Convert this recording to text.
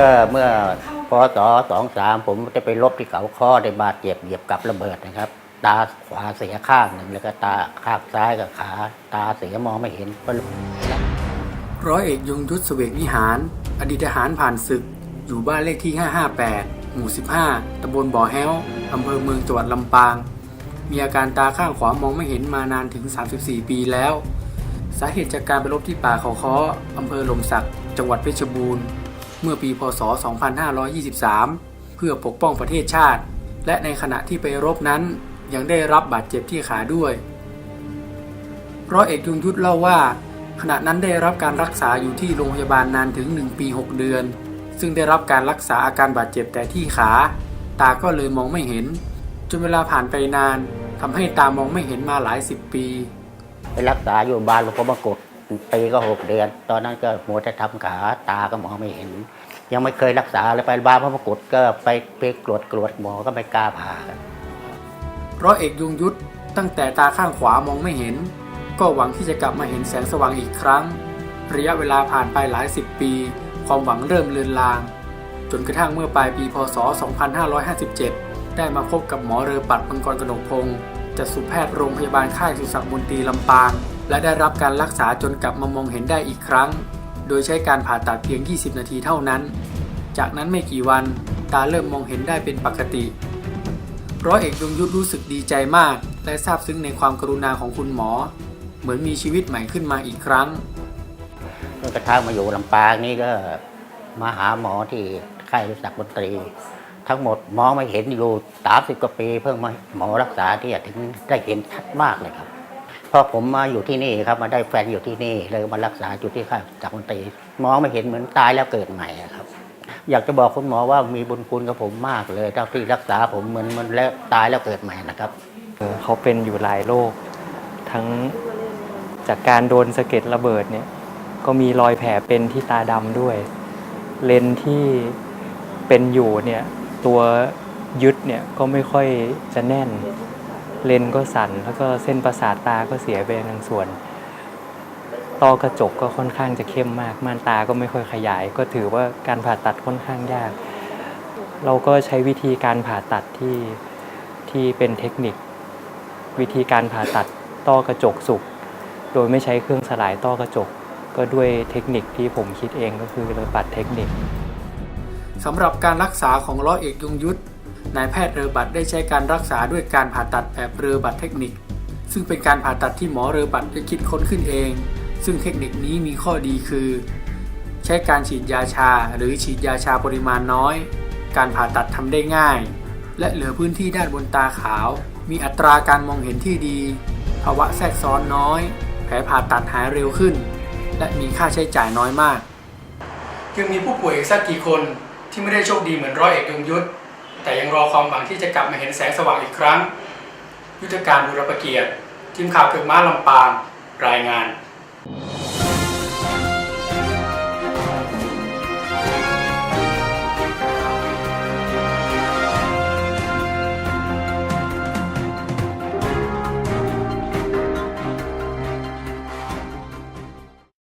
ก็เมื่อพศสองสามผมจะไปลบที่เขาข้อได้บาดเจ็บเหยียบกับระเบิดนะครับ ตาขวาเสียข้างหนึ่งแล้วก็ตาข้างซ้ายกับขา ตาเสียมองไม่เห็นก็ร้อยเอกยงยุทธเสวกวิหาร อดีตทหารผ่านศึก อยู่บ้านเลขที่ 558 หมู่ 15 ตำบลบ่อแฮ้ว อำเภอเมืองจังหวัดลำปาง มีอาการตาข้างขวามองไม่เห็นมานานถึง 34 ปีแล้ว สาเหตุจากการไปรบที่ป่าเขาค้ออำเภอหลมสัก จังหวัดเพชรบูรณ์ เมื่อปีพศ 2523 เพื่อปกป้องประเทศชาติ และในขณะที่ไปรบนั้นยังได้รับบาดเจ็บที่ขาด้วยร้อยเอกยงยุทธเล่าว่า ขณะนั้นได้รับการรักษาอยู่ที่โรงพยาบาลนานถึง 1 ปี 6 เดือน ซึ่งได้รับการรักษาอาการบาดเจ็บแต่ที่ขา ตาก็เลยมองไม่เห็น จนเวลาผ่านไปนานทำให้ตามองไม่เห็นมาหลายสิบปี ไปรักษาอยู่บ้านหลวงพ่อมงกฎ ปีก็หกเดือน ตอนนั้นก็มัวแต่ทำขาตาก็มองไม่เห็น ยังไม่เคยรักษาเลยไปบ้านพระมกุฎก็ไปไปกรวดกรวดหมอก็ไม่กล้าผ่าร้อยเอกยงยุทธตั้งแต่ตาข้างขวามองไม่เห็น ก็หวังที่จะกลับมาเห็นแสงสว่างอีกครั้ง ระยะเวลาผ่านไปหลายสิบปี ความหวังเริ่มเลือนลาง จนกระทั่งเมื่อปลายปีพศ 2557 ได้มาพบกับหมอเรือปัดมังกรกนกพงศ์ จัดสุแพทย์โรงพยาบาลค่ายสุศักดิ์มนตรีลำปาง และได้รับการรักษาจนกลับมามองเห็นได้อีกครั้ง โดยใช้การผ่าตัดเพียง 20 นาทีเท่านั้น จากนั้นไม่กี่วันตาเริ่มมองเห็นได้เป็นปกติร้อยเอกยงยุทธรู้สึกดีใจมาก และซาบซึ้งในความกรุณาของคุณหมอ เหมือนมีชีวิตใหม่ขึ้นมาอีกครั้งกระทั่งมาอยู่ลำปางนี่ก็มาหาหมอที่ค่ายวิสักมนตรี ทั้งหมดมองไม่เห็นอยู่สามสิบกว่าปี เพิ่งมาหมอรักษาที่ถึงได้เห็นชัดมากเลยครับพอผมมาอยู่ที่นี่ครับมาได้แฟนอยู่ที่นี่เลยมารักษาอยู่ที่ค่ายวิสักมนตีมองไม่เห็นเหมือนตายแล้วเกิดใหม่ครับ อยากจะบอกคุณหมอว่ามีบุญคุณกับผมมากเลยเท่าที่รักษาผมเหมือนมันแล้วตายแล้วเกิดใหม่นะครับเขาเป็นอยู่หลายโรคทั้งจากการโดนสะเก็ดระเบิดเนี่ยก็มีรอยแผลเป็นที่ตาดำด้วย เลนที่เป็นอยู่เนี่ย ตัวยึดเนี่ยก็ไม่ค่อยจะแน่น เลนก็สั่น แล้วก็เส้นประสาทตาก็เสียไปบางส่วนต้อกระจกก็ค่อนข้างจะเข้มมาก ม่านตาก็ไม่ค่อยขยาย ก็ถือว่าการผ่าตัดค่อนข้างยาก เราก็ใช้วิธีการผ่าตัดที่ที่เป็นเทคนิค วิธีการผ่าตัดต้อกระจกสุก โดยไม่ใช้เครื่องสลายต้อกระจก ก็ด้วยเทคนิคที่ผมคิดเองก็คือเลยปัดเทคนิค สำหรับการรักษาของร้อยเอกยงยุทธนายแพทย์เรือบัตได้ใช้การรักษาด้วยการผ่าตัดแบบเรือบัตเทคนิค ซึ่งเป็นการผ่าตัดที่หมอเรือบัตได้คิดค้นขึ้นเอง ซึ่งเทคนิคนี้มีข้อดีคือ ใช้การฉีดยาชาหรือฉีดยาชาปริมาณน้อย การผ่าตัดทำได้ง่าย และเหลือพื้นที่ด้านบนตาขาว มีอัตราการมองเห็นที่ดี ภาวะแทรกซ้อนน้อย แผลผ่าตัดหายเร็วขึ้น และมีค่าใช้จ่ายน้อยมากยังมีผู้ป่วยอีกสักกี่คน ที่ไม่ได้โชคดีเหมือนร้อยเอกยงยุทธแต่ยังรอความหวังที่จะกลับมาเห็นแสงสว่างอีกครั้ง ยุทธการบุรพเกียรติทีมข่าวเกิดม้าลำปางรายงาน